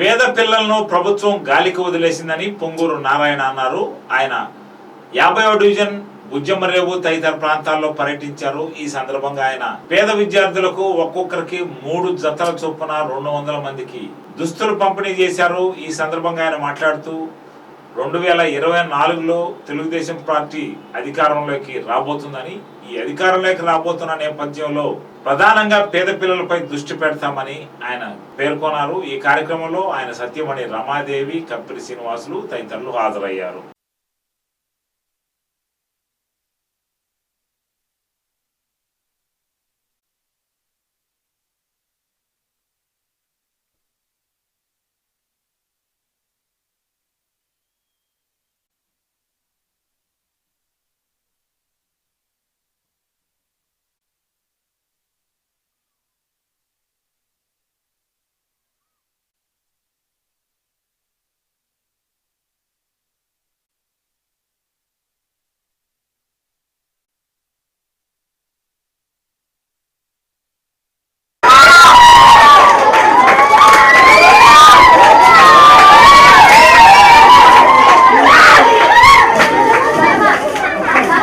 పేద పిల్లలను ప్రభుత్వం గాలికి వదిలేసిందని పొంగూరు నారాయణ అన్నారు. ఆయన యాభైవ డివిజన్ ఉద్యమరేవు తదితర ప్రాంతాల్లో పర్యటించారు. ఈ సందర్భంగా ఆయన పేద విద్యార్థులకు ఒక్కొక్కరికి మూడు జతల చొప్పున రెండు వందల మందికి దుస్తులు పంపిణీ చేశారు. ఈ సందర్భంగా ఆయన మాట్లాడుతూ రెండు వేల ఇరవై నాలుగులో తెలుగుదేశం పార్టీ అధికారంలోకి రాబోతుందని ఈ అధికారంలోకి రాబోతున్న నేపథ్యంలో ప్రధానంగా పేద పిల్లలపై దృష్టి పెడతామని ఆయన పేర్కొన్నారు. ఈ కార్యక్రమంలో ఆయన సత్యమణి రమాదేవి కప్పిరి శ్రీనివాసులు తదితరులు హాజరయ్యారు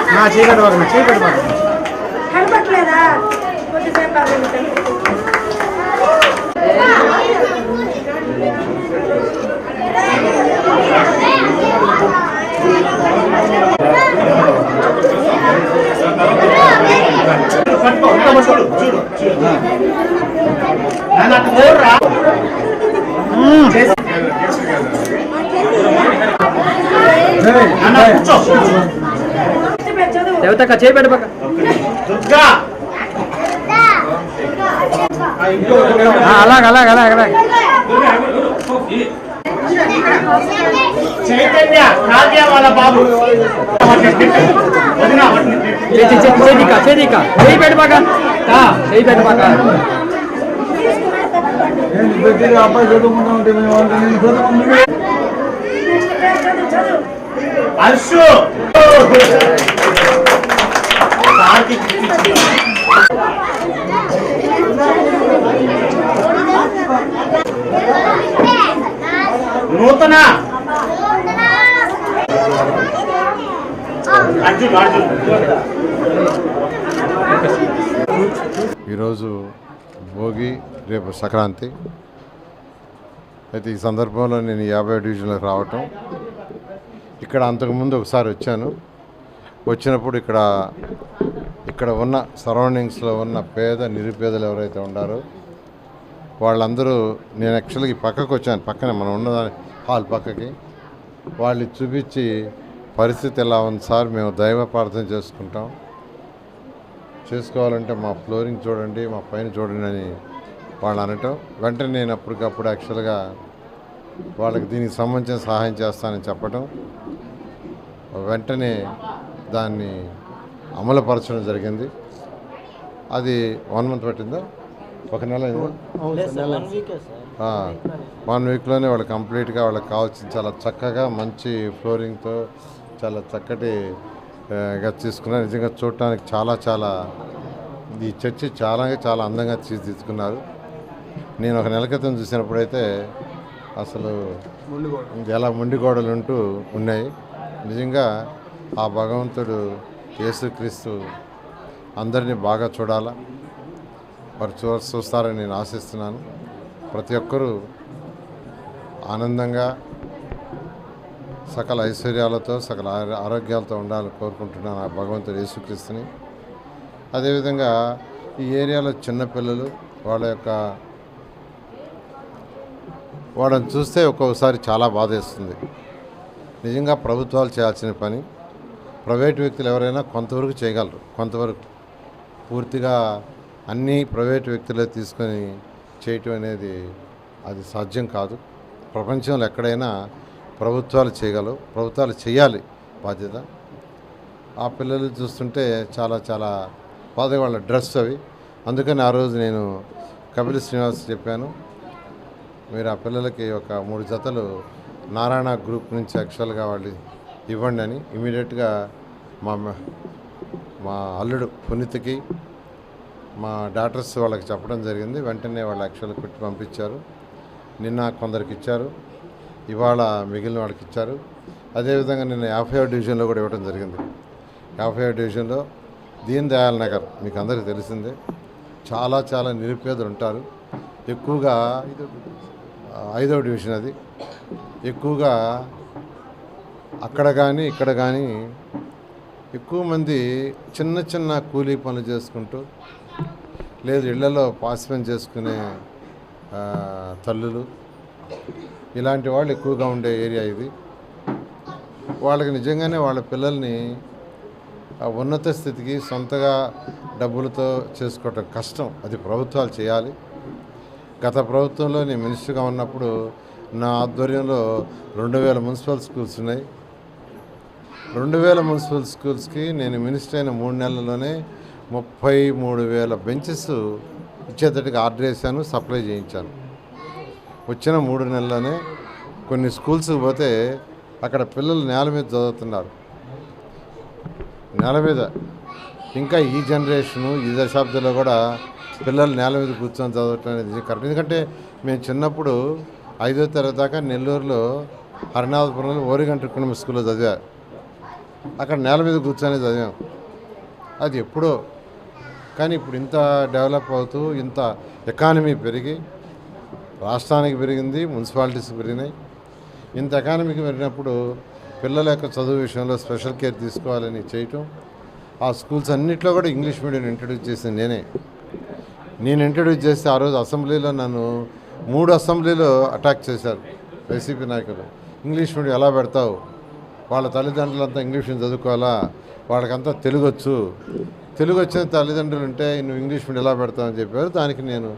నా చీకటి పక్కన చీకటి పక్కన కనపట్లేదా కొద్దిసేపు. కూర్చోబెట్టి చదువు. దేవతక్క చేపెట్టు పక్క. అలాగ అలాగ అలాగ అలాగ. చైతన్య కావ్య వాళ్ళ బాబు. చేదిక చేదిక. చేయి పెట్టు పక్క. చేయి పెట్టు పక్క. నెక్స్ట్ పేరు చదువు, చదువు. హర్షు నూతన. ఈరోజు భోగి రేపు సంక్రాంతి. అయితే ఈ సందర్భంలో నేను యాభై డివిజన్లకు రావటం. ఇక్కడ అంతకుముందు ఒకసారి వచ్చాను. వచ్చినప్పుడు ఇక్కడ ఇక్కడ ఉన్న సరౌండింగ్స్లో ఉన్న పేద నిరుపేదలు ఎవరైతే ఉన్నారో వాళ్ళందరూ నేను యాక్చువల్గా ఈ పక్కకు వచ్చాను పక్కనే మనం ఉన్న హాల్ పక్కకి. వాళ్ళు చూపించి పరిస్థితి ఎలా ఉంది సార్? మేము దైవ ప్రార్థన చేసుకుంటాం. చేసుకోవాలంటే మా ఫ్లోరింగ్ చూడండి మా పైన చూడండి అని వాళ్ళు అనటం. వెంటనే నేను అప్పటికప్పుడు యాక్చువల్గా వాళ్ళకి దీనికి సంబంధించిన సహాయం చేస్తానని చెప్పటం. వెంటనే దాన్ని అమలుపరచడం జరిగింది. అది వన్ మంత్ పట్టిందా? ఒక నెల అయిందా? వన్ వీక్లోనే వాళ్ళు కంప్లీట్గా వాళ్ళకి కావాల్సిన చాలా చక్కగా మంచి ఫ్లోరింగ్తో చాలా చక్కటి ఆ, గా తీసుకున్నారు. నిజంగా చూడటానికి చాలా చాలా ఈ చర్చి చాలా చాలా అందంగా తీర్చిదిద్దుకున్నారు నేను ఒక నెల క్రితం చూసినప్పుడైతే అసలు ఎలా మొండి గోడలు ఉంటూ ఉన్నాయి. నిజంగా ఆ భగవంతుడు యేసుక్రీస్తు అందరినీ బాగా చూడాలా? వారు చూ చూస్తారని నేను ఆశిస్తున్నాను. ప్రతి ఒక్కరూ ఆనందంగా సకల ఐశ్వర్యాలతో సకల ఆరోగ్యాలతో ఉండాలని కోరుకుంటున్నాను ఆ భగవంతుడు యేసుక్రీస్తుని. అదేవిధంగా ఈ ఏరియాలో చిన్నపిల్లలు వాళ్ళ యొక్క వాళ్ళని చూస్తే ఒక్కొక్కసారి చాలా బాధేస్తుంది. నిజంగా ప్రభుత్వాలు చేయాల్సిన పని ప్రైవేట్ వ్యక్తులు ఎవరైనా కొంతవరకు చేయగలరు. కొంతవరకు పూర్తిగా అన్ని ప్రైవేట్ వ్యక్తులే తీసుకొని చేయటం అనేది అది సాధ్యం కాదు. ప్రపంచంలో ఎక్కడైనా ప్రభుత్వాలు చేయగలవు. ప్రభుత్వాలు చేయాలి బాధ్యత. ఆ పిల్లలు చూస్తుంటే చాలా చాలా బాధ వాళ్ళ డ్రెస్ అవి. అందుకని ఆ రోజు నేను కపిల్ శ్రీనివాస్ చెప్పాను మీరు ఆ పిల్లలకి ఒక మూడు జతలు నారాయణ గ్రూప్ నుంచి యాక్చువల్గా వాళ్ళు ఇవ్వండి అని ఇమీడియట్గా మా మా అల్లుడు పునీత్కి మా డాక్టర్స్ వాళ్ళకి చెప్పడం జరిగింది. వెంటనే వాళ్ళు యాక్చువల్ పెట్టి పంపించారు. నిన్న కొందరికి ఇచ్చారు. ఇవాళ మిగిలిన వాళ్ళకి ఇచ్చారు. అదేవిధంగా నిన్న యాభై డివిజన్లో కూడా ఇవ్వడం జరిగింది. యాభై డివిజన్లో దీన్ దయాల్ నగర్ మీకు అందరికీ తెలిసిందే. చాలా చాలా నిరుపేదలు ఉంటారు. ఎక్కువగా ఐదో ఐదవ డివిజన్ అది. ఎక్కువగా అక్కడ కానీ ఇక్కడ కానీ ఎక్కువ మంది చిన్న చిన్న కూలీ పనులు చేసుకుంటూ లేదు ఇళ్ళలో పాసి చేసుకునే తల్లులు ఇలాంటి వాళ్ళు ఎక్కువగా ఉండే ఏరియా ఇది. వాళ్ళకి నిజంగానే వాళ్ళ పిల్లల్ని ఉన్నత స్థితికి సొంతగా డబ్బులతో చేసుకోవటం కష్టం. అది ప్రభుత్వాలు చేయాలి. గత ప్రభుత్వంలో నేను మినిస్టర్గా ఉన్నప్పుడు నా ఆధ్వర్యంలో రెండు వేల మున్సిపల్ స్కూల్స్ ఉన్నాయి. రెండు వేల మున్సిపల్ స్కూల్స్కి నేను మినిస్టర్ అయిన మూడు నెలల్లోనే ముప్పై మూడు వేల బెంచెస్ ఇచ్చేటట్టుగా ఆర్డర్ చేశాను సప్లై చేయించాను. వచ్చిన మూడు నెలల్లోనే కొన్ని స్కూల్స్కి పోతే అక్కడ పిల్లలు నేల మీద చదువుతున్నారు. నేల మీద. ఇంకా ఈ జనరేషను ఈ దశాబ్దంలో కూడా పిల్లలు నేల మీద కూర్చొని చదవటం అనేది కరెక్ట్. ఎందుకంటే మేము చిన్నప్పుడు ఐదో తరగతి దాకా నెల్లూరులో హరినాథపురంలో ఓరిగంట కుటుంబ స్కూల్లో చదివా. అక్కడ నేల మీద కూర్చొని చదివాం. అది ఎప్పుడో. కానీ ఇప్పుడు ఇంత డెవలప్ అవుతూ ఇంత ఎకానమీ పెరిగి రాష్ట్రానికి పెరిగింది మున్సిపాలిటీస్ పెరిగినాయి. ఇంత ఎకానమీకి పెరిగినప్పుడు పిల్లల యొక్క చదువు విషయంలో స్పెషల్ కేర్ తీసుకోవాలని చేయటం ఆ స్కూల్స్ అన్నింటిలో కూడా ఇంగ్లీష్ మీడియం ఇంట్రడ్యూస్ చేసింది నేనే. నేను ఇంట్రడ్యూస్ చేస్తే ఆ రోజు అసెంబ్లీలో నన్ను మూడు అసెంబ్లీలో అటాక్ చేశారు. వైసీపీ నాయకులు. ఇంగ్లీష్ మీడియం ఎలా పెడతావు? వాళ్ళ తల్లిదండ్రులంతా ఇంగ్లీష్ చదువుకోవాలా? వాళ్ళకంతా తెలుగు వచ్చు తెలుగు వచ్చిన తల్లిదండ్రులు ఉంటే నువ్వు ఇంగ్లీష్ మీడియం ఎలా పెడతావు? అని చెప్పారు. దానికి నేను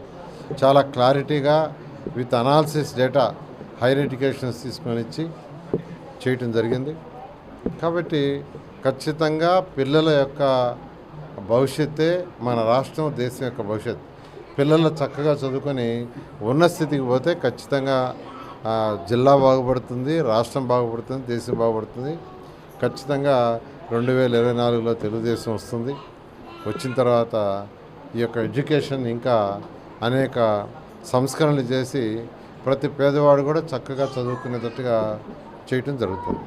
చాలా క్లారిటీగా with analysis data higher educations తీసుకొని ఇచ్చి చేయటం జరిగింది. కాబట్టి ఖచ్చితంగా పిల్లల యొక్క భవిష్యత్తే మన రాష్ట్రం దేశం యొక్క భవిష్యత్. పిల్లలు చక్కగా చదువుకొని ఉన్న స్థితికి పోతే ఖచ్చితంగా జిల్లా బాగుపడుతుంది రాష్ట్రం బాగుపడుతుంది దేశం బాగుపడుతుంది. ఖచ్చితంగా రెండు వేల ఇరవై నాలుగులో తెలుగుదేశం వస్తుంది. వచ్చిన తర్వాత ఈ యొక్క ఎడ్యుకేషన్ ఇంకా అనేక సంస్కరణలు చేసి ప్రతి పేదవాడు కూడా చక్కగా చదువుకునేటట్టుగా చేయటం జరుగుతుంది.